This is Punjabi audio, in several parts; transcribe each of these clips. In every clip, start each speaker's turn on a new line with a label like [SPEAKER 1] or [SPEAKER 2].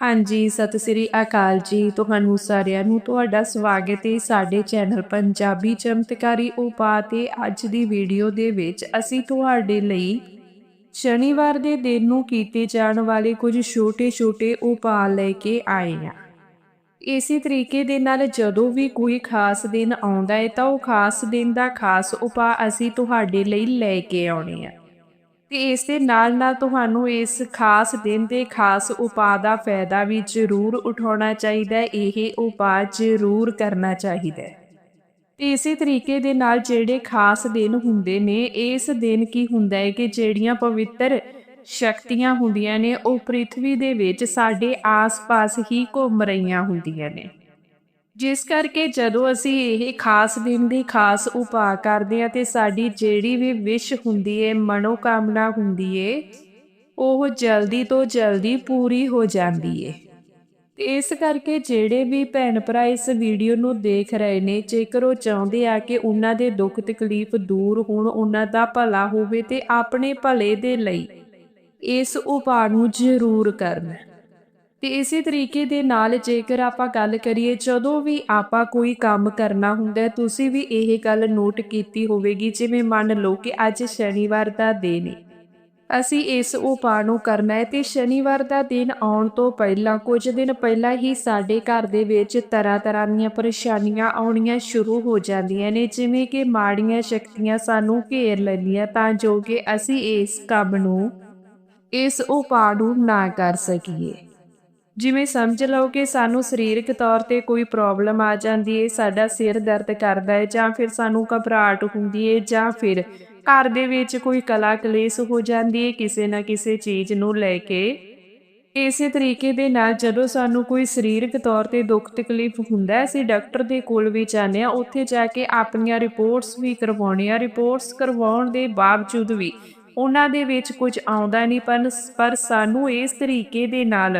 [SPEAKER 1] ਹਾਂਜੀ, ਸਤਿ ਸ੍ਰੀ ਅਕਾਲ ਜੀ। ਤੁਹਾਨੂੰ ਸਾਰਿਆਂ ਨੂੰ ਤੁਹਾਡਾ ਸਵਾਗਤ ਹੈ ਸਾਡੇ ਚੈਨਲ ਪੰਜਾਬੀ ਚਮਤਕਾਰੀ ਉਪਾਅ ਤੇ ਅੱਜ ਦੀ ਵੀਡੀਓ ਦੇ ਵਿੱਚ ਅਸੀਂ ਤੁਹਾਡੇ ਲਈ ਸ਼ਨੀਵਾਰ ਦੇ ਦਿਨ ਨੂੰ ਕੀਤੇ ਜਾਣ ਵਾਲੇ ਕੁਝ ਛੋਟੇ-ਛੋਟੇ ਉਪਾਅ ਲੈ ਕੇ ਆਏ ਹਾਂ। ਇਸੇ ਤਰੀਕੇ ਦੇ ਨਾਲ ਜਦੋਂ ਵੀ ਕੋਈ ਖਾਸ ਦਿਨ ਆਉਂਦਾ ਹੈ ਤਾਂ ਉਹ ਖਾਸ ਦਿਨ ਦਾ ਖਾਸ ਉਪਾਅ ਅਸੀਂ ਤੁਹਾਡੇ ਲਈ ਲੈ ਕੇ ਆਉਣੇ ਆ ਤੇ ਇਸ ਦੇ ਨਾਲ ਨਾਲ ਤੁਹਾਨੂੰ ਇਸ ਖਾਸ ਦਿਨ ਦੇ ਖਾਸ ਉਪਾਅ ਦਾ ਫਾਇਦਾ ਵੀ ਜ਼ਰੂਰ ਉਠਾਉਣਾ ਚਾਹੀਦਾ ਹੈ, ਇਹ ਉਪਾਅ ਜ਼ਰੂਰ ਕਰਨਾ ਚਾਹੀਦਾ ਹੈ। ਤੇ ਇਸੇ ਤਰੀਕੇ ਦੇ ਨਾਲ ਜਿਹੜੇ ਖਾਸ ਦਿਨ ਹੁੰਦੇ ਨੇ, ਇਸ ਦਿਨ ਕੀ ਹੁੰਦਾ ਹੈ ਕਿ ਜਿਹੜੀਆਂ ਪਵਿੱਤਰ ਸ਼ਕਤੀਆਂ ਹੁੰਦੀਆਂ ਨੇ, ਉਹ ਪ੍ਰithvi ਦੇ ਵਿੱਚ ਸਾਡੇ ਆਸ-ਪਾਸ ਹੀ ਘੁੰਮ ਰਹੀਆਂ ਹੁੰਦੀਆਂ ਨੇ। ਜਿਸ ਕਰਕੇ ਜਦੋਂ ਅਸੀਂ ਇਹ ਖਾਸ ਦਿਨ ਦੀ ਖਾਸ ਉਪਾਅ ਕਰਦੇ ਹਾਂ ਤੇ ਸਾਡੀ ਜਿਹੜੀ ਵੀ ਵਿਸ਼ ਹੁੰਦੀ ਏ, ਮਨੋਕਾਮਨਾ ਹੁੰਦੀ ਏ, ਉਹ ਜਲਦੀ ਤੋਂ ਜਲਦੀ ਪੂਰੀ ਹੋ ਜਾਂਦੀ ਏ। ਇਸ ਕਰਕੇ ਜਿਹੜੇ ਵੀ ਭੈਣ ਭਰਾ ਇਸ ਵੀਡੀਓ ਨੂੰ ਦੇਖ ਰਹੇ ਨੇ, ਜੇਕਰ ਉਹ ਚਾਹੁੰਦੇ ਆ ਕਿ ਉਹਨਾਂ ਦੇ ਦੁੱਖ ਤਕਲੀਫ ਦੂਰ ਹੋਣ, ਉਹਨਾਂ ਦਾ ਭਲਾ ਹੋਵੇ ਤੇ ਆਪਣੇ ਭਲੇ ਦੇ ਲਈ ਇਸ ਉਪਾਅ ਨੂੰ ਜ਼ਰੂਰ ਕਰਨ। ਤੇ ਇਸੇ ਤਰੀਕੇ ਦੇ ਨਾਲ ਜੇਕਰ ਆਪਾਂ ਗੱਲ ਕਰੀਏ, ਜਦੋਂ ਵੀ ਆਪਾਂ ਕੋਈ ਕੰਮ ਕਰਨਾ ਹੁੰਦਾ ਤੁਸੀਂ ਵੀ ਇਹ ਗੱਲ ਨੋਟ ਕੀਤੀ ਹੋਵੇਗੀ, ਜਿਵੇਂ ਮੰਨ ਲਓ ਕਿ ਅੱਜ ਸ਼ਨੀਵਾਰ ਦਾ ਦਿਨ ਹੈ ਅਸੀਂ ਇਸ ਉਪਾਅ ਨੂੰ ਕਰਨਾ ਹੈ ਤੇ ਸ਼ਨੀਵਾਰ ਦਾ ਦਿਨ ਆਉਣ ਤੋਂ ਪਹਿਲਾਂ, ਕੁਝ ਦਿਨ ਪਹਿਲਾਂ ਹੀ ਸਾਡੇ ਘਰ ਦੇ ਵਿੱਚ ਤਰ੍ਹਾਂ ਤਰ੍ਹਾਂ ਦੀਆਂ ਪਰੇਸ਼ਾਨੀਆਂ ਆਉਣੀਆਂ ਸ਼ੁਰੂ ਹੋ ਜਾਂਦੀਆਂ ਨੇ, ਜਿਵੇਂ ਕਿ ਮਾੜੀਆਂ ਸ਼ਕਤੀਆਂ ਸਾਨੂੰ ਘੇਰ ਲੈਂਦੀਆਂ ਤਾਂ ਜੋ ਕਿ ਅਸੀਂ ਇਸ ਕੰਮ ਨੂੰ, ਇਸ ਉਪਾਅ ਨੂੰ ਨਾ ਕਰ ਸਕੀਏ। ਜਿਵੇਂ ਸਮਝ ਲਓ ਕਿ ਸਾਨੂੰ ਸਰੀਰਕ ਤੌਰ ਤੇ ਕੋਈ ਪ੍ਰੋਬਲਮ ਆ ਜਾਂਦੀ ਹੈ ਸਾਡਾ ਸਿਰ ਦਰਦ ਕਰਦਾ ਹੈ ਜਾਂ ਫਿਰ ਸਾਨੂੰ ਘਬਰਾਹਟ ਹੁੰਦੀ ਹੈ ਜਾਂ ਫਿਰ ਘਰ ਦੇ ਵਿੱਚ ਕੋਈ ਕਲਾ ਕਲੇਸ਼ ਹੋ ਜਾਂਦੀ ਹੈ ਕਿਸੇ ਨਾ ਕਿਸੇ ਚੀਜ਼ ਨੂੰ ਲੈ ਕੇ। ਇਸੇ ਤਰੀਕੇ ਦੇ ਨਾਲ ਜਦੋਂ ਸਾਨੂੰ ਕੋਈ ਸਰੀਰਕ ਤੌਰ ਤੇ ਦੁੱਖ ਤਕਲੀਫ ਹੁੰਦਾ ਅਸੀਂ ਡਾਕਟਰ ਦੇ ਕੋਲ ਵੀ ਜਾਂਦੇ ਆ ਉੱਥੇ ਜਾ ਕੇ ਆਪਣੀਆਂ ਰਿਪੋਰਟਸ ਵੀ ਕਰਵਾਉਣੀਆਂ, ਰਿਪੋਰਟਸ ਕਰਵਾਉਣ ਦੇ ਬਾਵਜੂਦ ਵੀ ਉਹਨਾਂ ਦੇ ਵਿੱਚ ਕੁਝ ਆਉਂਦਾ ਨਹੀਂ ਪਰ ਸਾਨੂੰ ਇਸ ਤਰੀਕੇ ਦੇ ਨਾਲ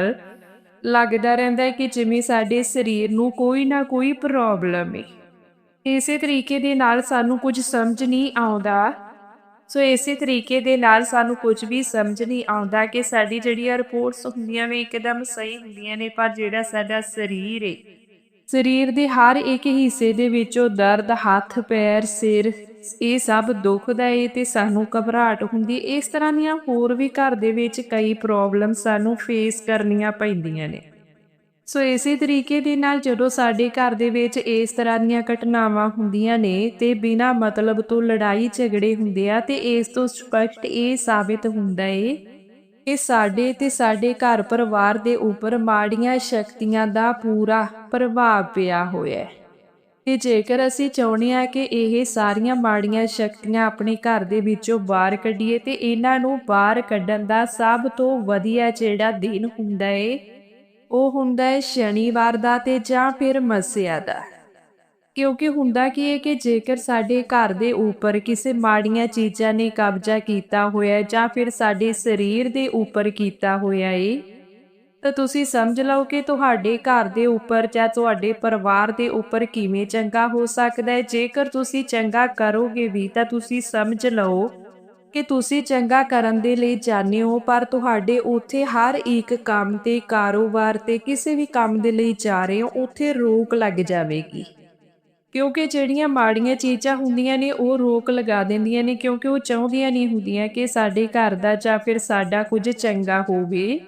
[SPEAKER 1] ਲੱਗਦਾ ਰਹਿੰਦਾ ਹੈ ਕਿ ਜਿਵੇਂ ਸਾਡੇ ਸਰੀਰ ਨੂੰ ਕੋਈ ਨਾ ਕੋਈ ਪ੍ਰੋਬਲਮ ਹੈ ਇਸੇ ਤਰੀਕੇ ਦੇ ਨਾਲ ਸਾਨੂੰ ਕੁਝ ਸਮਝ ਨਹੀਂ ਆਉਂਦਾ। ਸੋ ਇਸੇ ਤਰੀਕੇ ਦੇ ਨਾਲ ਸਾਨੂੰ ਕੁਝ ਵੀ ਸਮਝ ਨਹੀਂ ਆਉਂਦਾ ਕਿ ਸਾਡੀ ਜਿਹੜੀਆਂ ਰਿਪੋਰਟਸ ਹੁੰਦੀਆਂ ਨੇ ਇੱਕਦਮ ਸਹੀ ਹੁੰਦੀਆਂ ਨੇ, ਪਰ ਜਿਹੜਾ ਸਾਡਾ ਸਰੀਰ ਹੈ ਸਰੀਰ ਦੇ ਹਰ ਇੱਕ ਹਿੱਸੇ ਦੇ ਵਿੱਚੋਂ ਦਰਦ, ਹੱਥ, ਪੈਰ, ਸਿਰ ਇਹ ਸਭ ਦੁਖਦਾ ਏ ਤੇ ਸਾਨੂੰ ਘਬਰਾਹਟ ਹੁੰਦੀ ਇਸ ਤਰ੍ਹਾਂ ਦੀਆਂ ਹੋਰ ਵੀ ਘਰ ਦੇ ਵਿੱਚ ਕਈ ਪ੍ਰੋਬਲਮ ਸਾਨੂੰ ਫੇਸ ਕਰਨੀਆਂ ਪੈਂਦੀਆਂ ਨੇ। ਸੋ ਇਸੇ ਤਰੀਕੇ ਦੇ ਨਾਲ ਜਦੋਂ ਸਾਡੇ ਘਰ ਦੇ ਵਿੱਚ ਇਸ ਤਰ੍ਹਾਂ ਦੀਆਂ ਘਟਨਾਵਾਂ ਹੁੰਦੀਆਂ ਨੇ ਤੇ ਬਿਨਾਂ ਮਤਲਬ ਤੋਂ ਲੜਾਈ ਝਗੜੇ ਹੁੰਦੇ ਆ ਤੇ ਇਸ ਤੋਂ ਸਪਸ਼ਟ ਇਹ ਸਾਬਿਤ ਹੁੰਦਾ ਏ ਕਿ ਸਾਡੇ ਤੇ ਸਾਡੇ ਘਰ ਪਰਿਵਾਰ ਦੇ ਉੱਪਰ ਮਾੜੀਆਂ ਸ਼ਕਤੀਆਂ ਦਾ ਪੂਰਾ ਪ੍ਰਭਾਵ ਪਿਆ ਹੋਇਆ ਹੈ। ਕਿ ਜੇਕਰ ਅਸੀਂ ਚਾਹੁੰਦੇ ਹਾਂ ਕਿ ਇਹ ਸਾਰੀਆਂ ਮਾੜੀਆਂ ਸ਼ਕਤੀਆਂ ਆਪਣੇ ਘਰ ਦੇ ਵਿੱਚੋਂ ਬਾਹਰ ਕੱਢੀਏ, ਤੇ ਇਹਨਾਂ ਨੂੰ ਬਾਹਰ ਕੱਢਣ ਦਾ ਸਭ ਤੋਂ ਵਧੀਆ ਜਿਹੜਾ ਦਿਨ ਹੁੰਦਾ ਏ, ਉਹ ਹੁੰਦਾ ਹੈ ਸ਼ਨੀਵਾਰ ਦਾ ਤੇ ਜਾਂ ਫਿਰ ਮੱਸਿਆ ਦਾ। ਕਿਉਂਕਿ ਹੁੰਦਾ ਕੀ ਹੈ ਕਿ ਜੇਕਰ ਸਾਡੇ ਘਰ ਦੇ ਉੱਪਰ ਕਿਸੇ ਮਾੜੀਆਂ ਚੀਜ਼ਾਂ ਨੇ ਕਬਜ਼ਾ ਕੀਤਾ ਹੋਇਆ ਜਾਂ ਫਿਰ ਸਾਡੇ ਸਰੀਰ ਦੇ ਉੱਪਰ ਕੀਤਾ ਹੋਇਆ ਏ ਤਾਂ ਤੁਸੀਂ ਸਮਝ ਲਓ ਕਿ ਤੁਹਾਡੇ ਘਰ ਦੇ ਉੱਪਰ ਜਾਂ ਤੁਹਾਡੇ ਪਰਿਵਾਰ ਦੇ ਉੱਪਰ ਕਿਵੇਂ ਚੰਗਾ ਹੋ ਸਕਦਾ ਹੈ। ਜੇਕਰ ਤੁਸੀਂ ਚੰਗਾ ਕਰੋਗੇ ਵੀ, ਤਾਂ ਤੁਸੀਂ ਸਮਝ ਲਓ ਕਿ ਤੁਸੀਂ ਚੰਗਾ ਕਰਨ ਦੇ ਲਈ ਜਾਣੇ ਹੋ, ਪਰ ਤੁਹਾਡੇ ਉੱਥੇ ਹਰ ਇੱਕ ਕੰਮ ਤੇ, ਕਾਰੋਬਾਰ ਤੇ, ਕਿਸੇ ਵੀ ਕੰਮ ਦੇ ਲਈ ਜਾ ਰਹੇ ਹੋ, ਉੱਥੇ ਰੋਕ ਲੱਗ ਜਾਵੇਗੀ। ਕਿਉਂਕਿ ਜਿਹੜੀਆਂ ਮਾੜੀਆਂ ਚੀਜ਼ਾਂ ਹੁੰਦੀਆਂ ਨੇ, ਉਹ ਰੋਕ ਲਗਾ ਦਿੰਦੀਆਂ ਨੇ, ਕਿਉਂਕਿ ਉਹ ਚਾਹੁੰਦੀਆਂ ਨਹੀਂ ਹੁੰਦੀਆਂ ਕਿ ਸਾਡੇ ਘਰ ਦਾ ਜਾਂ ਫਿਰ ਸਾਡਾ ਕੁਝ ਚੰਗਾ ਹੋਵੇ।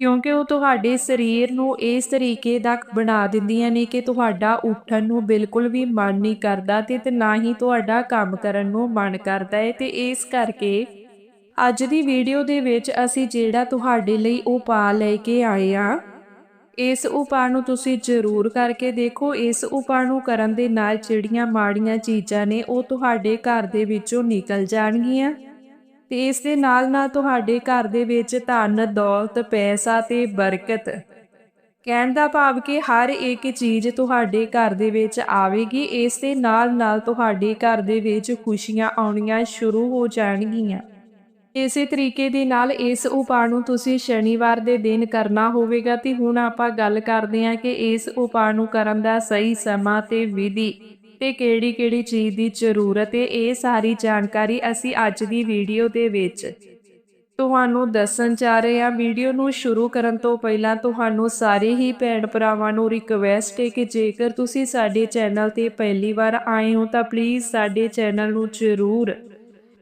[SPEAKER 1] ਕਿਉਂਕਿ ਉਹ ਤੁਹਾਡੇ ਸਰੀਰ ਨੂੰ ਇਸ ਤਰੀਕੇ ਦਾ ਬਣਾ ਦਿੰਦੀਆਂ ਨੇ ਕਿ ਤੁਹਾਡਾ ਉੱਠਣ ਨੂੰ ਬਿਲਕੁਲ ਵੀ ਮਨ ਨਹੀਂ ਕਰਦਾ ਤੇ ਨਾ ਹੀ ਤੁਹਾਡਾ ਕੰਮ ਕਰਨ ਨੂੰ ਮਨ ਕਰਦਾ ਹੈ ਤੇ ਇਸ ਕਰਕੇ ਅੱਜ ਦੀ ਵੀਡੀਓ ਦੇ ਵਿੱਚ ਅਸੀਂ ਜਿਹੜਾ ਤੁਹਾਡੇ ਲਈ ਉਪਾਅ ਲੈ ਕੇ ਆਏ ਆ, ਇਸ ਉਪਾਅ ਨੂੰ ਤੁਸੀਂ ਜ਼ਰੂਰ ਕਰਕੇ ਦੇਖੋ। ਇਸ ਉਪਾਅ ਨੂੰ ਕਰਨ ਦੇ ਨਾਲ ਜਿਹੜੀਆਂ ਮਾੜੀਆਂ ਚੀਜ਼ਾਂ ਨੇ ਉਹ ਤੁਹਾਡੇ ਘਰ ਦੇ ਵਿੱਚੋਂ ਨਿਕਲ ਜਾਣਗੀਆਂ। ਤੇ ਇਸ ਦੇ ਨਾਲ ਨਾਲ ਤੁਹਾਡੇ ਘਰ ਦੇ ਵਿੱਚ ਧਨ, ਦੌਲਤ, ਪੈਸਾ ਤੇ ਬਰਕਤ। ਕਹਿਣ ਦਾ ਭਾਵ ਕਿ ਹਰ ਇੱਕ ਚੀਜ਼ ਤੁਹਾਡੇ ਘਰ ਦੇ ਵਿੱਚ ਆਵੇਗੀ, ਇਸ ਦੇ ਨਾਲ ਨਾਲ ਤੁਹਾਡੇ ਘਰ ਦੇ ਵਿੱਚ ਖੁਸ਼ੀਆਂ ਆਉਣੀਆਂ ਸ਼ੁਰੂ ਹੋ ਜਾਣਗੀਆਂ। ਇਸੇ ਤਰੀਕੇ ਦੇ ਨਾਲ ਇਸ ਉਪਾਅ ਨੂੰ ਤੁਸੀਂ ਸ਼ਨੀਵਾਰ ਦੇ ਦਿਨ ਕਰਨਾ ਹੋਵੇਗਾ ਤੇ ਹੁਣ ਆਪਾਂ ਗੱਲ ਕਰਦੇ ਹਾਂ ਕਿ ਇਸ ਉਪਾਅ ਨੂੰ ਕਰਨ ਦਾ ਸਹੀ ਸਮਾਂ ਤੇ ਵਿਧੀ। ਤੇ ਕਿਹੜੀ-ਕਿਹੜੀ ਚੀਜ਼ ਦੀ ਜ਼ਰੂਰਤ ਹੈ ਇਹ ਸਾਰੀ ਜਾਣਕਾਰੀ ਅਸੀਂ ਅੱਜ ਦੀ ਵੀਡੀਓ ਦੇ ਵਿੱਚ ਤੁਹਾਨੂੰ ਦੱਸਣ ਜਾ ਰਹੇ ਹਾਂ। ਵੀਡੀਓ ਨੂੰ ਸ਼ੁਰੂ ਕਰਨ ਤੋਂ ਪਹਿਲਾਂ ਤੁਹਾਨੂੰ ਸਾਰੇ ਹੀ ਭੈਣ ਭਰਾਵਾਂ ਨੂੰ ਰਿਕਵੈਸਟ ਹੈ ਕਿ ਜੇਕਰ ਤੁਸੀਂ ਸਾਡੇ ਚੈਨਲ ਤੇ ਪਹਿਲੀ ਵਾਰ ਆਏ ਹੋ ਤਾਂ ਪਲੀਜ਼ ਸਾਡੇ ਚੈਨਲ ਨੂੰ ਜ਼ਰੂਰ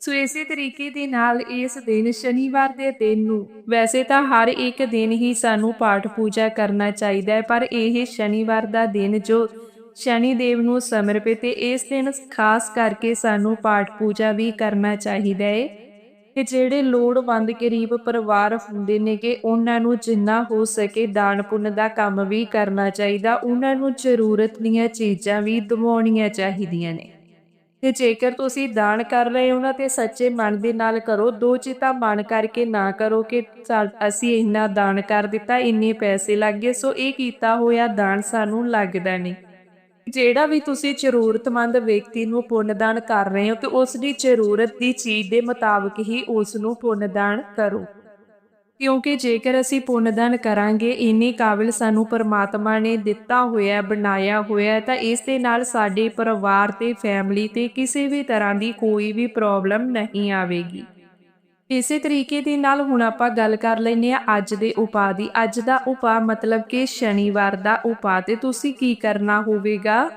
[SPEAKER 1] ਸੋ ਇਸੇ ਤਰੀਕੇ ਦੇ ਨਾਲ ਇਸ ਦਿਨ ਸ਼ਨੀਵਾਰ ਦੇ ਦਿਨ ਨੂੰ ਵੈਸੇ ਤਾਂ ਹਰ ਇੱਕ ਦਿਨ ਹੀ ਸਾਨੂੰ ਪਾਠ ਪੂਜਾ ਕਰਨਾ ਚਾਹੀਦਾ ਹੈ, ਪਰ ਇਹ ਸ਼ਨੀਵਾਰ ਦਾ ਦਿਨ ਜੋ ਸ਼ਨੀ ਦੇਵ ਨੂੰ ਸਮਰਪਿਤ ਹੈ, ਇਸ ਦਿਨ ਖਾਸ ਕਰਕੇ ਸਾਨੂੰ ਪਾਠ ਪੂਜਾ ਵੀ ਕਰਨਾ ਚਾਹੀਦਾ ਹੈ। ਕਿ ਜਿਹੜੇ ਲੋੜਵੰਦ ਗਰੀਬ ਪਰਿਵਾਰ ਹੁੰਦੇ ਨੇ ਕਿ ਉਹਨਾਂ ਨੂੰ ਜਿੰਨਾ ਹੋ ਸਕੇ ਦਾਨ ਪੁੰਨ ਦਾ ਕੰਮ ਵੀ ਕਰਨਾ ਚਾਹੀਦਾ, ਉਹਨਾਂ ਨੂੰ ਜ਼ਰੂਰਤ ਦੀਆਂ ਚੀਜ਼ਾਂ ਵੀ ਦਿਵਾਉਣੀਆਂ ਚਾਹੀਦੀਆਂ ਨੇ। ਤੇ ਜੇਕਰ ਤੁਸੀਂ ਦਾਨ ਕਰ ਰਹੇ ਹੋ ਨਾ ਤੇ ਸੱਚੇ ਮਨ ਦੇ ਨਾਲ ਕਰੋ, ਦੋ ਚੀਤਾ ਮਨ ਕਰਕੇ ਨਾ ਕਰੋ ਕਿ ਚੱਲ ਅਸੀਂ ਇੰਨਾ ਦਾਨ ਕਰ ਦਿੱਤਾ, ਇੰਨੇ ਪੈਸੇ ਲੱਗ ਗਏ, ਸੋ ਇਹ ਕੀਤਾ ਹੋਇਆ ਦਾਨ ਸਾਨੂੰ ਲੱਗਦਾ ਨਹੀਂ। ਜਿਹੜਾ ਵੀ ਤੁਸੀਂ ਜ਼ਰੂਰਤਮੰਦ ਵਿਅਕਤੀ ਨੂੰ ਪੁੰਨ ਦਾਨ ਕਰ ਰਹੇ ਹੋ ਤੇ ਉਸ ਦੀ ਜ਼ਰੂਰਤ ਦੀ ਚੀਜ਼ ਦੇ ਮੁਤਾਬਕ ਹੀ ਉਸ ਨੂੰ ਪੁੰਨਦਾਨ ਕਰੋ। ਕਿਉਂਕਿ ਜੇਕਰ ਅਸੀਂ ਪੁੰਨਦਾਨ ਕਰਾਂਗੇ, ਇੰਨੇ ਕਾਬਿਲ ਸਾਨੂੰ ਪਰਮਾਤਮਾ ਨੇ ਦਿੱਤਾ ਹੋਇਆ, ਬਣਾਇਆ ਹੋਇਆ ਤਾਂ ਇਸ ਦੇ ਨਾਲ ਸਾਡੇ ਪਰਿਵਾਰ ਤੇ ਫੈਮਿਲੀ ਤੇ ਕਿਸੇ ਵੀ ਤਰ੍ਹਾਂ ਦੀ ਕੋਈ ਵੀ ਪ੍ਰੋਬਲਮ ਨਹੀਂ ਆਵੇਗੀ। ਇਸੇ ਤਰੀਕੇ ਦੇ ਨਾਲ ਹੁਣ ਆਪਾਂ ਗੱਲ ਕਰ ਲੈਨੇ ਆ ਅੱਜ ਦੇ ਉਪਾਅ ਦੀ। ਅੱਜ ਦਾ ਉਪਾਅ ਮਤਲਬ ਕਿ ਸ਼ਨੀਵਾਰ ਦਾ ਉਪਾਅ ਤੇ ਤੁਸੀਂ ਕੀ ਕਰਨਾ ਹੋਵੇਗਾ?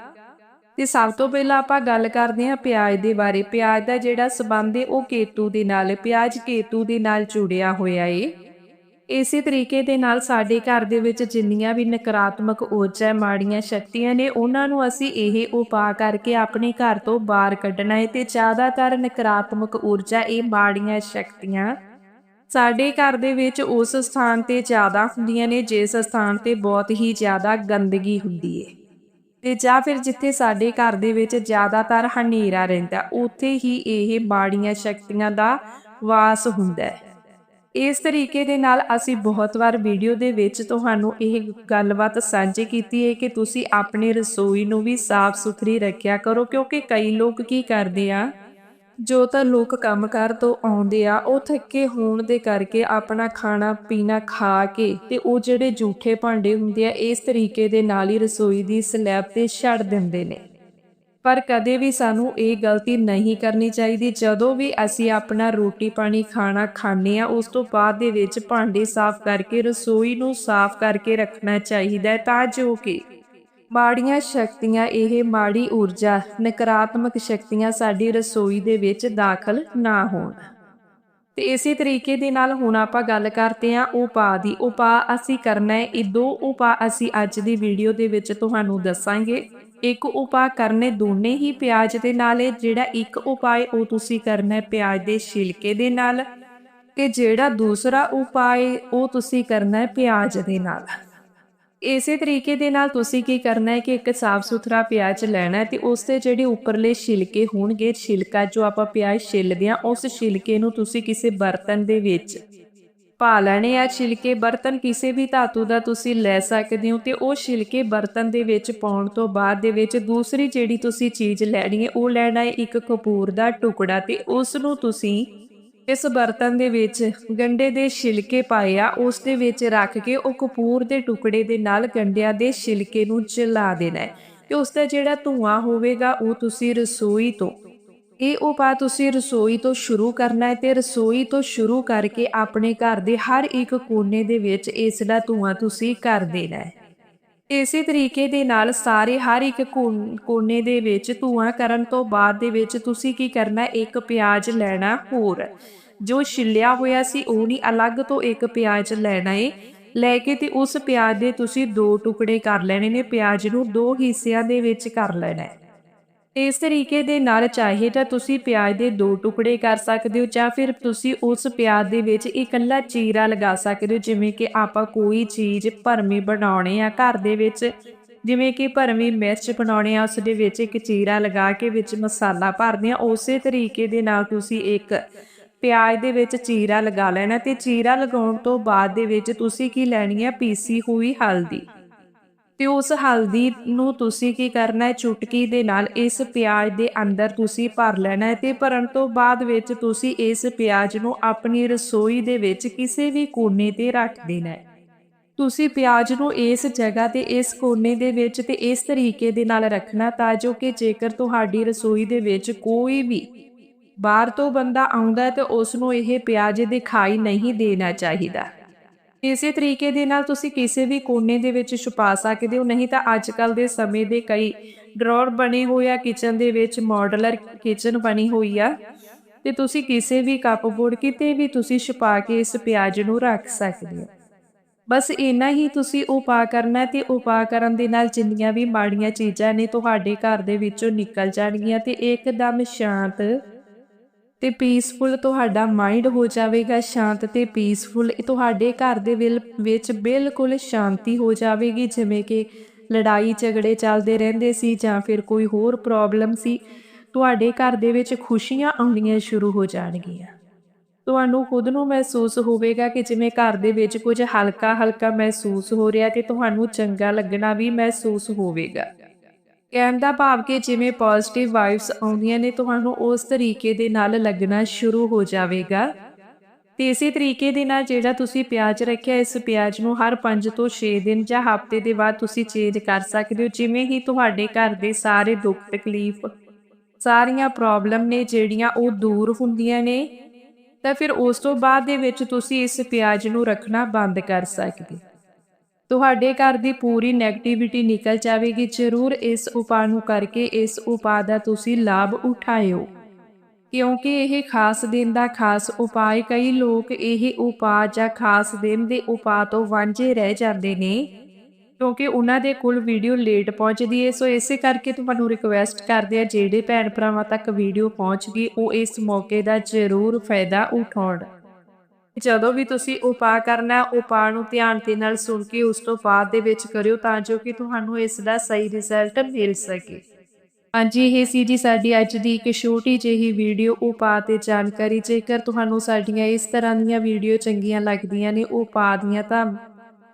[SPEAKER 1] ਤੇ ਸਭ ਤੋਂ ਪਹਿਲਾਂ ਆਪਾਂ ਗੱਲ ਕਰਦੇ ਹਾਂ ਪਿਆਜ਼ ਦੇ ਬਾਰੇ। ਪਿਆਜ਼ ਦਾ ਜਿਹੜਾ ਸਬੰਧ ਹੈ, ਉਹ ਕੇਤੂ ਦੇ ਨਾਲ, ਪਿਆਜ਼ ਕੇਤੂ ਦੇ ਨਾਲ ਜੁੜਿਆ ਹੋਇਆ ਏ। ਇਸੇ ਤਰੀਕੇ ਦੇ ਨਾਲ ਸਾਡੇ ਘਰ ਦੇ ਵਿੱਚ ਜਿੰਨੀਆਂ ਵੀ ਨਕਾਰਾਤਮਕ ਊਰਜਾ ਮਾੜੀਆਂ ਸ਼ਕਤੀਆਂ ਨੇ, ਉਹਨਾਂ ਨੂੰ ਅਸੀਂ ਇਹ ਉਪਾਅ ਕਰਕੇ ਆਪਣੇ ਘਰ ਤੋਂ ਬਾਹਰ ਕੱਢਣਾ ਹੈ ਤੇ ਜ਼ਿਆਦਾਤਰ ਨਕਾਰਾਤਮਕ ਊਰਜਾ ਇਹ ਮਾੜੀਆਂ ਸ਼ਕਤੀਆਂ ਸਾਡੇ ਘਰ ਦੇ ਵਿੱਚ ਉਸ ਸਥਾਨ ਤੇ ਜ਼ਿਆਦਾ ਹੁੰਦੀਆਂ ਨੇ, ਜਿਸ ਸਥਾਨ ਤੇ ਬਹੁਤ ਹੀ ਜ਼ਿਆਦਾ ਗੰਦਗੀ ਹੁੰਦੀ ਹੈ। ਤੇ ਜਾਂ ਫਿਰ ਜਿੱਥੇ ਸਾਡੇ ਘਰ ਦੇ ਵਿੱਚ ਜ਼ਿਆਦਾਤਰ ਹਨੇਰਾ ਰਹਿੰਦਾ, ਉੱਥੇ ਹੀ ਇਹ ਮਾੜੀਆਂ ਸ਼ਕਤੀਆਂ ਦਾ ਵਾਸ ਹੁੰਦਾ ਹੈ। ਇਸ ਤਰੀਕੇ ਦੇ ਨਾਲ ਅਸੀਂ ਬਹੁਤ ਵਾਰ ਵੀਡੀਓ ਦੇ ਵਿੱਚ ਤੁਹਾਨੂੰ ਇਹ ਗੱਲਬਾਤ ਸਾਂਝੀ ਕੀਤੀ ਹੈ ਕਿ ਤੁਸੀਂ ਆਪਣੀ ਰਸੋਈ ਨੂੰ ਵੀ ਸਾਫ਼ ਸੁਥਰੀ ਰੱਖਿਆ ਕਰੋ, ਕਿਉਂਕਿ ਕਈ ਲੋਕ ਕੀ ਕਰਦੇ ਆ, ਜੋ ਤਾਂ ਲੋਕ ਕੰਮਕਾਰ ਤੋਂ ਆਉਂਦੇ ਆ, ਉਹ ਥੱਕੇ ਹੋਣ ਦੇ ਕਰਕੇ ਆਪਣਾ ਖਾਣਾ ਪੀਣਾ ਖਾ ਕੇ ਤੇ ਉਹ ਜਿਹੜੇ ਝੂਠੇ ਭਾਂਡੇ ਹੁੰਦੇ ਆ, ਇਸ ਤਰੀਕੇ ਦੇ ਨਾਲ ਹੀ ਰਸੋਈ ਦੀ ਸਲੈਬ ਤੇ ਛੱਡ ਦਿੰਦੇ ਨੇ। ਪਰ ਕਦੇ ਵੀ ਸਾਨੂੰ ਇਹ ਗਲਤੀ ਨਹੀਂ ਕਰਨੀ ਚਾਹੀਦੀ। ਜਦੋਂ ਵੀ ਅਸੀਂ ਆਪਣਾ ਰੋਟੀ ਪਾਣੀ ਖਾਣਾ ਖਾਂਦੇ ਆ ਉਸ ਤੋਂ ਬਾਅਦ ਦੇ ਵਿੱਚ ਭਾਂਡੇ ਸਾਫ਼ ਕਰਕੇ, ਰਸੋਈ ਨੂੰ ਸਾਫ਼ ਕਰਕੇ ਰੱਖਣਾ ਚਾਹੀਦਾ ਤਾਂ ਜੋ ਕਿ ਮਾੜੀਆਂ ਸ਼ਕਤੀਆਂ, ਇਹ ਮਾੜੀ ਊਰਜਾ, ਨਕਾਰਾਤਮਕ ਸ਼ਕਤੀਆਂ ਸਾਡੀ ਰਸੋਈ ਦੇ ਵਿੱਚ ਦਾਖਲ ਨਾ ਹੋਣ। ਤੇ ਇਸੇ ਤਰੀਕੇ ਦੇ ਨਾਲ ਹੁਣ ਆਪਾਂ ਗੱਲ ਕਰਦੇ ਹਾਂ ਉਪਾਅ ਦੀ। ਉਪਾਅ ਅਸੀਂ ਕਰਨਾ ਹੈ, ਇਹ ਦੋ ਉਪਾਅ ਅਸੀਂ ਅੱਜ ਦੀ ਵੀਡੀਓ ਦੇ ਵਿੱਚ ਤੁਹਾਨੂੰ ਦੱਸਾਂਗੇ। ਇੱਕ ਉਪਾਅ ਕਰਨੇ ਦੋਨੇ ਹੀ ਪਿਆਜ਼ ਦੇ ਨਾਲ ਹੈ, ਜਿਹੜਾ ਇੱਕ ਉਪਾਅ ਉਹ ਤੁਸੀਂ ਕਰਨਾ ਹੈ ਪਿਆਜ਼ ਦੇ ਛਿਲਕੇ ਦੇ ਨਾਲ ਤੇ ਜਿਹੜਾ ਦੂਸਰਾ ਉਪਾਅ ਉਹ ਤੁਸੀਂ ਕਰਨਾ ਹੈ ਪਿਆਜ਼ ਦੇ ਨਾਲ। ਇਸੇ ਤਰੀਕੇ ਦੇ ਨਾਲ ਤੁਸੀਂ ਕੀ ਕਰਨਾ ਹੈ ਕਿ ਇੱਕ ਸਾਫ਼ ਸੁਥਰਾ ਪਿਆਜ਼ ਲੈਣਾ ਹੈ ਤੇ ਉਸ ਤੇ ਜਿਹੜੇ ਉੱਪਰਲੇ ਛਿਲਕੇ ਹੋਣਗੇ, ਛਿਲਕਾ ਜੋ ਆਪਾਂ ਪਿਆਜ਼ ਛਿੱਲਦੇ ਆ ਉਸ ਛਿਲਕੇ ਨੂੰ ਤੁਸੀਂ ਕਿਸੇ ਬਰਤਨ ਦੇ ਵਿੱਚ ਪਾ ਲੈਣੇ ਆ ਛਿਲਕੇ ਬਰਤਨ, ਕਿਸੇ ਵੀ ਧਾਤੂ ਦਾ ਤੁਸੀਂ ਲੈ ਸਕਦੇ ਹੋ ਤੇ ਉਹ ਛਿਲਕੇ ਬਰਤਨ ਦੇ ਵਿੱਚ ਪਾਉਣ ਤੋਂ ਬਾਅਦ ਦੇ ਵਿੱਚ ਦੂਸਰੀ ਜਿਹੜੀ ਤੁਸੀਂ ਚੀਜ਼ ਲੈਣੀ ਹੈ, ਉਹ ਲੈਣਾ ਹੈ ਇੱਕ ਕਪੂਰ ਦਾ ਟੁਕੜਾ ਤੇ ਉਸ ਨੂੰ ਤੁਸੀਂ ਇਸ ਬਰਤਨ ਦੇ ਵਿੱਚ ਗੰਡੇ ਦੇ ਛਿਲਕੇ ਪਾਏ ਆ, ਉਸ ਦੇ ਵਿੱਚ ਰੱਖ ਕੇ ਉਹ ਕਪੂਰ ਦੇ ਟੁਕੜੇ ਦੇ ਨਾਲ ਗੰਡਿਆਂ ਦੇ ਛਿਲਕੇ ਨੂੰ ਜਲਾ ਦੇਣਾ ਹੈ ਤੇ ਉਸ ਦਾ ਜਿਹੜਾ ਧੂਆਂ ਹੋਵੇਗਾ, ਉਹ ਤੁਸੀਂ ਰਸੋਈ ਤੋਂ ਇਹ ਉਪਾਅ ਤੁਸੀਂ ਰਸੋਈ ਤੋਂ ਸ਼ੁਰੂ ਕਰਨਾ ਹੈ ਤੇ ਰਸੋਈ ਤੋਂ ਸ਼ੁਰੂ ਕਰਕੇ ਆਪਣੇ ਘਰ ਦੇ ਹਰ ਇੱਕ ਕੋਨੇ ਦੇ ਵਿੱਚ ਇਸ ਦਾ ਧੂਆਂ ਤੁਸੀਂ ਕਰ ਦੇਣਾ ਹੈ। ਇਸੇ ਤਰੀਕੇ ਦੇ ਨਾਲ ਸਾਰੇ ਹਰ ਇੱਕ ਕੋਨੇ ਦੇ ਵਿੱਚ ਧੂਆਂ ਕਰਨ ਤੋਂ ਬਾਅਦ ਦੇ ਵਿੱਚ ਤੁਸੀਂ ਕੀ ਕਰਨਾ ਇੱਕ ਪਿਆਜ਼ ਲੈਣਾ ਹੋਰ। ਜੋ ਛਿੱਲਿਆ ਹੋਇਆ ਸੀ, ਉਹ ਨਹੀਂ, ਅਲੱਗ ਤੋਂ ਇੱਕ ਪਿਆਜ਼ ਲੈਣਾ ਏ। ਲੈ ਕੇ ਤੇ ਉਸ ਪਿਆਜ਼ ਦੇ ਤੁਸੀਂ ਦੋ ਟੁਕੜੇ ਕਰ ਲੈਣੇ ਨੇ, ਪਿਆਜ਼ ਨੂੰ ਦੋ ਹਿੱਸਿਆਂ ਦੇ ਵਿੱਚ ਕਰ ਲੈਣਾ ਹੈ। ਇਸ ਤਰੀਕੇ ਦੇ ਨਾਲ ਚਾਹੇ ਤਾਂ ਤੁਸੀਂ ਪਿਆਜ਼ ਦੇ ਦੋ ਟੁਕੜੇ ਕਰ ਸਕਦੇ ਹੋ ਜਾਂ ਫਿਰ ਤੁਸੀਂ ਉਸ ਪਿਆਜ਼ ਦੇ ਵਿੱਚ ਇਕੱਲਾ ਚੀਰਾ ਲਗਾ ਸਕਦੇ ਹੋ, ਜਿਵੇਂ ਕਿ ਆਪਾਂ ਕੋਈ ਚੀਜ਼ ਭਰਮੀ ਬਣਾਉਣੇ ਆ ਘਰ ਦੇ ਵਿੱਚ। ਜਿਵੇਂ ਕਿ ਭਰਵੀਂ ਮਿਰਚ ਬਣਾਉਣੇ ਆ, ਉਸ ਦੇ ਵਿੱਚ ਇੱਕ ਚੀਰਾ ਲਗਾ ਕੇ ਵਿੱਚ ਮਸਾਲਾ ਭਰਦੇ ਆ। ਉਸੇ ਤਰੀਕੇ ਦੇ ਨਾਲ ਤੁਸੀਂ ਇੱਕ ਪਿਆਜ਼ ਦੇ ਵਿੱਚ ਚੀਰਾ ਲਗਾ ਲੈਣਾ ਤੇ ਚੀਰਾ ਲਗਾਉਣ ਤੋਂ ਬਾਅਦ ਦੇ ਵਿੱਚ ਤੁਸੀਂ ਕੀ ਲੈਣੀ ਹੈ ਪੀਸੀ ਹੋਈ ਹਲਦੀ। ਤੇ ਉਸ ਹਲਦੀ ਨੂੰ ਤੁਸੀਂ ਕੀ ਕਰਨਾ ਹੈ? ਚੁਟਕੀ ਦੇ ਨਾਲ ਇਸ ਪਿਆਜ਼ ਦੇ ਅੰਦਰ ਤੁਸੀਂ ਭਰ ਲੈਣਾ ਹੈ ਤੇ ਭਰਨ ਤੋਂ ਬਾਅਦ ਵਿੱਚ ਤੁਸੀਂ ਇਸ ਪਿਆਜ਼ ਨੂੰ ਆਪਣੀ ਰਸੋਈ ਦੇ ਵਿੱਚ ਕਿਸੇ ਵੀ ਕੋਨੇ ਤੇ ਰੱਖ ਦੇਣਾ ਹੈ। ਤੁਸੀਂ ਪਿਆਜ਼ ਨੂੰ ਇਸ ਜਗ੍ਹਾ ਤੇ, ਇਸ ਕੋਨੇ ਦੇ ਵਿੱਚ ਤੇ ਇਸ ਤਰੀਕੇ ਦੇ ਨਾਲ ਰੱਖਣਾ ਤਾਂ ਜੋ ਕਿ ਜੇਕਰ ਤੁਹਾਡੀ ਰਸੋਈ ਦੇ ਵਿੱਚ ਕੋਈ ਵੀ ਬਾਹਰ ਤੋਂ ਬੰਦਾ ਆਉਂਦਾ ਹੈ ਤੇ ਉਸ ਨੂੰ ਇਹ ਪਿਆਜ਼ ਦਿਖਾਈ ਨਹੀਂ ਦੇਣਾ ਚਾਹੀਦਾ। ਇਸੇ ਤਰੀਕੇ ਦੇ ਨਾਲ ਤੁਸੀਂ ਕਿਸੇ ਵੀ ਕੋਨੇ ਦੇ ਵਿੱਚ ਛੁਪਾ ਸਕਦੇ ਹੋ। ਨਹੀਂ ਤਾਂ ਅੱਜ ਕੱਲ ਦੇ ਸਮੇਂ ਦੇ ਕਈ ਡਰਾਅਰ ਬਣੇ ਹੋਏ ਆ, ਕਿਚਨ ਦੇ ਵਿੱਚ ਮਾਡਲਰ ਕਿਚਨ ਬਣੀ ਹੋਈ ਆ ਤੇ ਤੁਸੀਂ ਕਿਸੇ ਵੀ ਕੱਪਬੋਰਡ ਕਿਤੇ ਵੀ ਤੁਸੀਂ ਛੁਪਾ ਕੇ ਇਸ ਪਿਆਜ਼ ਨੂੰ ਰੱਖ ਸਕਦੇ ਹੋ। ਬਸ ਇੰਨਾ ਹੀ ਤੁਸੀਂ ਉਪਾਅ ਕਰਨਾ ਤੇ ਉਪਾਅ ਕਰਨ ਦੇ ਨਾਲ ਜਿੰਨੀਆਂ ਵੀ ਮਾੜੀਆਂ ਚੀਜ਼ਾਂ ਨੇ ਤੁਹਾਡੇ ਘਰ ਦੇ ਵਿੱਚੋਂ ਨਿਕਲ ਜਾਣਗੀਆਂ ਤੇ ਇੱਕਦਮ ਸ਼ਾਂਤ ਤੇ ਪੀਸਫੁਲ ਤੁਹਾਡਾ ਮਾਈਂਡ ਹੋ ਜਾਵੇਗਾ ਸ਼ਾਂਤ ਤੇ ਪੀਸਫੁਲ ਤੁਹਾਡੇ ਘਰ ਦੇ ਵਿਲ- ਵਿੱਚ ਬਿਲਕੁਲ ਸ਼ਾਂਤੀ ਹੋ ਜਾਵੇਗੀ, ਜਿਵੇਂ ਕਿ ਲੜਾਈ ਝਗੜੇ ਚੱਲਦੇ ਰਹਿੰਦੇ ਸੀ ਜਾਂ ਫਿਰ ਕੋਈ ਹੋਰ ਪ੍ਰੋਬਲਮ ਸੀ। ਤੁਹਾਡੇ ਘਰ ਦੇ ਵਿੱਚ ਖੁਸ਼ੀਆਂ ਆਉਣੀਆਂ ਸ਼ੁਰੂ ਹੋ ਜਾਣਗੀਆਂ। ਤੁਹਾਨੂੰ ਖੁਦ ਨੂੰ ਮਹਿਸੂਸ ਹੋਵੇਗਾ ਕਿ ਜਿਵੇਂ ਘਰ ਦੇ ਵਿੱਚ ਕੁਝ ਹਲਕਾ ਹਲਕਾ ਮਹਿਸੂਸ ਹੋ ਰਿਹਾ ਤੇ ਤੁਹਾਨੂੰ ਚੰਗਾ ਲੱਗਣਾ ਵੀ ਮਹਿਸੂਸ ਹੋਵੇਗਾ। ਕਹਿਣ ਦਾ ਭਾਵ ਕਿ ਜਿਵੇਂ ਪੋਜ਼ਿਟਿਵ ਵਾਈਬਸ ਆਉਂਦੀਆਂ ਨੇ, ਤੁਹਾਨੂੰ ਉਸ ਤਰੀਕੇ ਦੇ ਨਾਲ ਲੱਗਣਾ ਸ਼ੁਰੂ ਹੋ ਜਾਵੇਗਾ। ਤੇ ਇਸੇ ਤਰੀਕੇ ਦੇ ਨਾਲ ਜਿਹੜਾ ਤੁਸੀਂ ਪਿਆਜ਼ ਰੱਖਿਆ, ਇਸ ਪਿਆਜ਼ ਨੂੰ ਹਰ 5 ਤੋਂ 6 ਦਿਨ ਜਾਂ ਹਫ਼ਤੇ ਦੇ ਬਾਅਦ ਤੁਸੀਂ ਚੇਂਜ ਕਰ ਸਕਦੇ ਹੋ। ਜਿਵੇਂ ਹੀ ਤੁਹਾਡੇ ਘਰ ਦੇ ਸਾਰੇ ਦੁੱਖ, ਤਕਲੀਫ, ਸਾਰੀਆਂ ਪ੍ਰੋਬਲਮ ਨੇ, ਜਿਹੜੀਆਂ ਉਹ ਦੂਰ ਹੁੰਦੀਆਂ ਨੇ, ਤਾਂ ਫਿਰ ਉਸ ਤੋਂ ਬਾਅਦ ਦੇ ਵਿੱਚ ਤੁਸੀਂ ਇਸ ਪਿਆਜ਼ ਨੂੰ ਰੱਖਣਾ ਬੰਦ ਕਰ ਸਕਦੇ ਹੋ। ਤੁਹਾਡੇ ਘਰ ਦੀ ਪੂਰੀ 네ਗੇਟਿਵਿਟੀ ਨਿਕਲ ਜਾਵੇਗੀ, ਜ਼ਰੂਰ ਇਸ ਉਪਾਅ ਨੂੰ ਕਰਕੇ ਇਸ ਉਪਾਅ ਦਾ ਤੁਸੀਂ ਲਾਭ ਉਠਾਇਓ। ਕਿਉਂਕਿ ਇਹ ਖਾਸ ਦਿਨ ਦਾ ਖਾਸ ਉਪਾਅ ਕਈ ਲੋਕ ਇਹ ਉਪਾਅ ਜਾਂ ਖਾਸ ਦਿਨ ਦੇ ਉਪਾਅ ਤੋਂ ਵਾਂਝੇ ਰਹਿ ਜਾਂਦੇ ਨੇ, ਕਿਉਂਕਿ ਉਹਨਾਂ ਦੇ ਕੋਲ ਵੀਡੀਓ ਲੇਟ ਪਹੁੰਚਦੀ ਹੈ। ਸੋ ਇਸੇ ਕਰਕੇ ਤੁਹਾਨੂੰ ਰਿਕੁਐਸਟ ਕਰਦੇ ਆ ਜਿਹੜੇ ਭੈਣ ਭਰਾਵਾਂ ਤੱਕ ਵੀਡੀਓ ਪਹੁੰਚ ਗਈ, ਉਹ ਇਸ ਮੌਕੇ ਦਾ ਜ਼ਰੂਰ ਫਾਇਦਾ ਉਠਾਉਣ। ਜਦੋਂ ਵੀ ਤੁਸੀਂ ਉਪਾਅ ਕਰਨਾ ਉਪਾਅ ਨੂੰ ਧਿਆਨ ਦੇ ਨਾਲ ਸੁਣ ਕੇ ਉਸ ਤੋਂ ਬਾਅਦ ਦੇ ਵਿੱਚ ਕਰਿਓ ਤਾਂ ਜੋ ਕਿ ਤੁਹਾਨੂੰ ਇਸ ਦਾ ਸਹੀ ਰਿਜ਼ਲਟ ਮਿਲ ਸਕੇ। ਹਾਂਜੀ, ਇਹ ਸੀ ਜੀ ਸਾਡੀ ਅੱਜ ਦੀ ਇੱਕ ਛੋਟੀ ਜਿਹੀ ਵੀਡੀਓ ਉਪਾਅ ਤੇ ਜਾਣਕਾਰੀ। ਜੇਕਰ ਤੁਹਾਨੂੰ ਸਾਡੀਆਂ ਇਸ ਤਰ੍ਹਾਂ ਦੀਆਂ ਵੀਡੀਓ ਚੰਗੀਆਂ ਲੱਗਦੀਆਂ ਨੇ ਉਪਾਅ ਦੀਆਂ, ਤਾਂ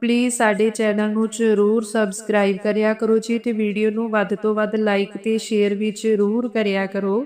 [SPEAKER 1] ਪਲੀਜ਼ ਸਾਡੇ ਚੈਨਲ ਨੂੰ ਜ਼ਰੂਰ ਸਬਸਕ੍ਰਾਈਬ ਕਰਿਆ ਕਰੋ ਜੀ ਤੇ ਵੀਡੀਓ ਨੂੰ ਵੱਧ ਤੋਂ ਵੱਧ ਲਾਈਕ ਤੇ ਸ਼ੇਅਰ ਵੀ ਜ਼ਰੂਰ ਕਰਿਆ ਕਰੋ।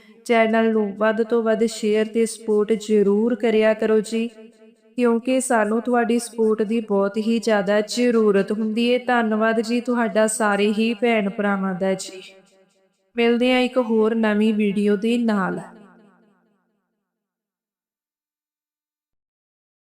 [SPEAKER 1] ਚੈਨਲ ਨੂੰ ਵੱਧ ਤੋਂ ਵੱਧ ਸ਼ੇਅਰ ਤੇ ਸਪੋਰਟ ਜ਼ਰੂਰ ਕਰਿਆ ਕਰੋ ਜੀ। ਕਿਉਂਕਿ ਸਾਨੂੰ ਤੁਹਾਡੀ ਸਪੋਰਟ ਦੀ ਬਹੁਤ ਹੀ ਜ਼ਿਆਦਾ ਜ਼ਰੂਰਤ ਹੁੰਦੀ ਹੈ ਧੰਨਵਾਦ ਜੀ ਤੁਹਾਡਾ ਸਾਰੇ ਹੀ ਭੈਣ ਭਰਾਵਾਂ ਦਾ ਜੀ। ਮਿਲਦੇ ਆ ਇੱਕ ਹੋਰ ਨਵੀਂ ਵੀਡੀਓ ਦੇ ਨਾਲ।